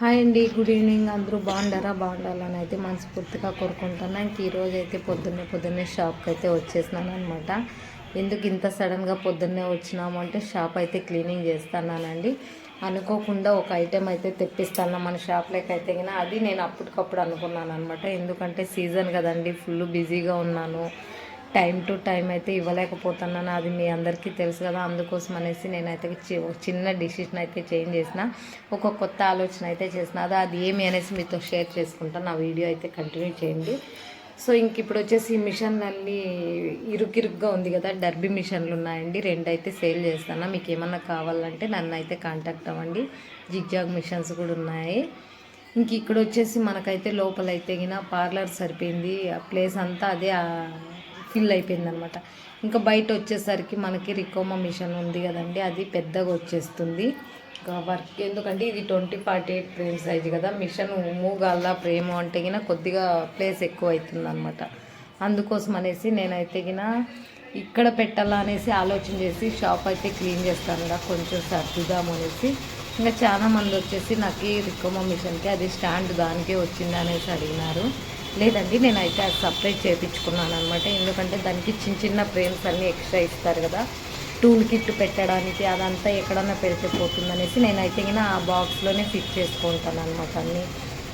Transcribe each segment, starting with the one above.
Hi అండి good evening. అందరూ బాగుండారా? బాగుండాలని అయితే మనస్ఫూర్తిగా కోరుకుంటున్నా. ఇంక ఈరోజు అయితే పొద్దున్నే పొద్దున్నే షాప్కి అయితే వచ్చేసినాను అనమాట ఎందుకు ఇంత సడన్గా పొద్దున్నే వచ్చినాము అంటే షాప్ అయితే క్లీనింగ్ చేస్తున్నానండి. అనుకోకుండా ఒక ఐటెం అయితే తెప్పిస్తాను మన షాప్లోకి అయితే అది నేను అప్పటికప్పుడు అనుకున్నాను అనమాట ఎందుకంటే సీజన్ కదండి ఫుల్ బిజీగా ఉన్నాను. టైం టు టైం అయితే ఇవ్వలేకపోతున్నాను. అది మీ అందరికీ తెలుసు కదా. అందుకోసం అనేసి నేనైతే చి- చిన్న డిసిషన్ అయితే చేంజ్ చేసిన ఒక కొత్త ఆలోచన అయితే చేసిన. అది అది ఏమి అనేసి మీతో షేర్ చేసుకుంటాను నా వీడియో అయితే కంటిన్యూ చేయండి. సో ఇంక ఇప్పుడు వచ్చేసి మిషన్ మిషన్లన్నీ ఇరుకిరుగ్గా ఉంది కదా. డర్బీ మిషన్లు ఉన్నాయండి. రెండు అయితే సేల్ చేస్తాను. మీకు ఏమన్నా కావాలంటే నన్ను అయితే కాంటాక్ట్ అవ్వండి. జిగ్జాగ్ మిషన్స్ కూడా ఉన్నాయి. ఇంక ఇక్కడ వచ్చేసి మనకైతే లోపలైతే గిన పార్లర్ సరిపోయింది. ఆ ప్లేస్ అంతా అదే ఫిల్ అయిపోయింది అనమాట ఇంకా బయట వచ్చేసరికి మనకి రికోమా మిషన్ ఉంది కదండి అది పెద్దగా వచ్చేస్తుంది. ఇంకా వర్క్ ఎందుకంటే ఇది twenty forty eight frame size కదా మిషన్ మూగాల ఫ్రేమ్ అంటే గిన కొద్దిగా ప్లేస్ ఎక్కువ అవుతుంది అనమాట అందుకోసం అనేసి నేనైతే గిన ఇక్కడ పెట్టాలా అనేసి ఆలోచన చేసి షాప్ అయితే క్లీన్ చేస్తాను కదా కొంచెం సర్దుదాము అనేసి. ఇంకా చాలా మంది వచ్చేసి నాకు ఈ రికోమా మిషన్కి అది స్టాండ్ దానికే వచ్చింది అనేసి అడిగినారు. లేదండి నేనైతే అది సపరేట్ చేయించుకున్నాను అనమాట ఎందుకంటే దానికి చిన్న చిన్న ఫ్రేమ్స్ అన్నీ ఎక్స్ట్రా ఇస్తారు కదా. టూల్ కిట్ పెట్టడానికి అదంతా ఎక్కడన్నా పెడితే పోతుందనేసి నేనైతే గిన ఆ బాక్స్లోనే ఫిట్ చేసుకుంటాను అనమాట అన్నీ.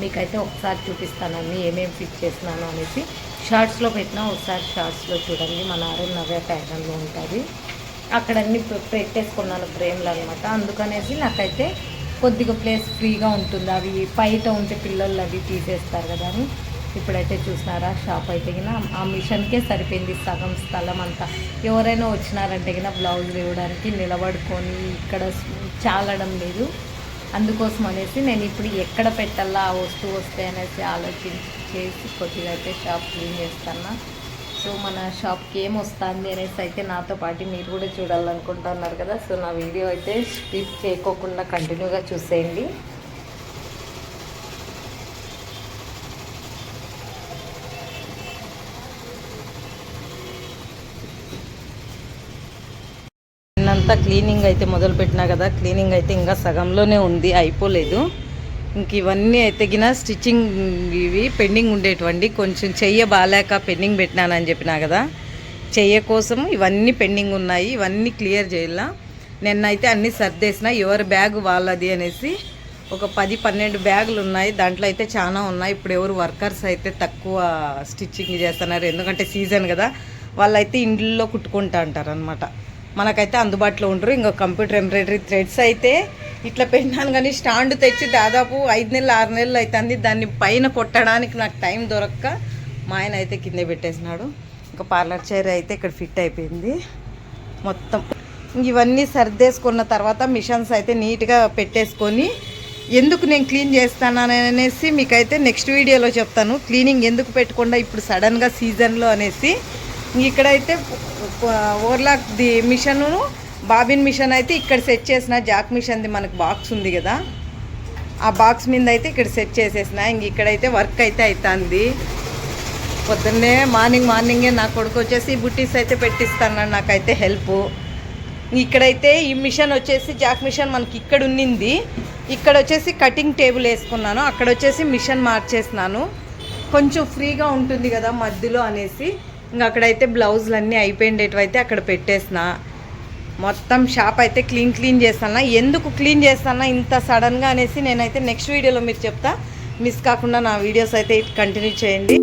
మీకైతే ఒకసారి చూపిస్తాను అన్నీ ఏమేమి ఫిట్ చేసినాను అనేసి. షార్ట్స్లో పెట్టినా ఒకసారి షార్ట్స్లో చూడండి మన ఆర్ఎన్ నవ్య ప్యాటర్న్లో ఉంటుంది. అక్కడ అన్ని పె- పెట్టేసుకున్నాను ఫ్రేమ్లు అనమాట అందుకనేసి నాకైతే కొద్దిగా ప్లేస్ ఫ్రీగా ఉంటుంది. అవి బయట ఉంటే పిల్లలు అవి తీసేస్తారు కదా అని. ఇప్పుడైతే చూసినారా? షాప్ అయితే కింద ఆ మిషన్కే సరిపోయింది సగం స్థలం అంతా. ఎవరైనా వచ్చినారంటే కింద బ్లౌజ్ ఇవ్వడానికి నిలబడుకొని ఇక్కడ చాలడం లేదు. అందుకోసం అనేసి నేను ఇప్పుడు ఎక్కడ పెట్టాలా ఆ వస్తువు వస్తే అనేసి ఆలోచించి చేసి కొద్దిగా అయితే షాప్ క్లీన్ చేస్తాను సో మన షాప్కి ఏం వస్తుంది అనేసి అయితే నాతో పాటు మీరు కూడా చూడాలనుకుంటున్నారు కదా. సో నా వీడియో అయితే స్కిప్ చేయకోకుండా కంటిన్యూగా చూసేయండి. అంతా క్లీనింగ్ అయితే మొదలుపెట్టినా కదా క్లీనింగ్ అయితే ఇంకా సగంలోనే ఉంది అయిపోలేదు. ఇంక ఇవన్నీ అయితే గిన స్టిచ్చింగ్ ఇవి పెండింగ్ ఉండేటువంటి కొంచెం చెయ్య బాగాలేక పెండింగ్ పెట్టినానని చెప్పినా కదా చెయ్య కోసం ఇవన్నీ పెండింగ్ ఉన్నాయి ఇవన్నీ క్లియర్ చేయాల. నిన్నైతే అన్నీ సర్దేసిన ఎవరి బ్యాగ్ వాళ్ళది అనేసి ఒక పది పన్నెండు బ్యాగులు ఉన్నాయి. దాంట్లో అయితే చాలా ఉన్నాయి. ఇప్పుడు ఎవరు వర్కర్స్ అయితే తక్కువ స్టిచ్చింగ్ చేస్తున్నారు. ఎందుకంటే సీజన్ కదా వాళ్ళైతే ఇండ్లలో కుట్టుకుంటా అంటారు అనమాట మనకైతే అందుబాటులో ఉండరు. ఇంకా కంప్యూటర్ ఎంబ్రాయిడరీ థ్రెడ్స్ అయితే ఇట్లా పెట్టినాను కానీ స్టాండ్ తెచ్చి దాదాపు ఐదు నెలలు ఆరు నెలలు అవుతుంది దాన్ని పైన కొట్టడానికి నాకు టైం దొరక్క. మా ఆయన అయితే కింద పెట్టేసినాడు. ఇంకా పార్లర్ చైర్ అయితే ఇక్కడ ఫిట్ అయిపోయింది. మొత్తం ఇవన్నీ సర్దేసుకున్న తర్వాత మిషన్స్ అయితే నీట్గా పెట్టేసుకొని ఎందుకు నేను క్లీన్ చేస్తాను అనేసి మీకైతే నెక్స్ట్ వీడియోలో చెప్తాను. క్లీనింగ్ ఎందుకు పెట్టకుండా ఇప్పుడు సడన్గా సీజన్లో అనేసి ఇక్కడైతే ఓవర్లాక్ ది మిషను బాబిన్ మిషన్ అయితే ఇక్కడ సెట్ చేసిన జాక్ మిషన్ది మనకు బాక్స్ ఉంది కదా. ఆ బాక్స్ మీద అయితే ఇక్కడ సెట్ చేసేసిన ఇంక ఇక్కడైతే వర్క్ అయితే అవుతుంది పొద్దున్నే మార్నింగ్ మార్నింగే నా కొడుకు వచ్చేసి బుట్టీస్ అయితే పెట్టిస్తాను నాకైతే హెల్ప్ ఇక్కడైతే ఈ మిషన్ వచ్చేసి జాక్ మిషన్ మనకి ఇక్కడ ఉన్నింది. ఇక్కడ వచ్చేసి కటింగ్ టేబుల్ వేసుకున్నాను అక్కడ వచ్చేసి మిషన్ మార్చేసినాను. కొంచెం ఫ్రీగా ఉంటుంది కదా మధ్యలో అనేసి. ఇంకా అక్కడైతే బ్లౌజులు అన్నీ అయిపోయిండేటివైతే అక్కడ పెట్టేసిన. మొత్తం షాప్ అయితే క్లీన్ క్లీన్ చేస్తాను. ఎందుకు క్లీన్ చేస్తానా ఇంత సడన్గా అనేసి నేనైతే నెక్స్ట్ వీడియోలో మీరు చెప్తా. మిస్ కాకుండా నా వీడియోస్ అయితే కంటిన్యూ చేయండి.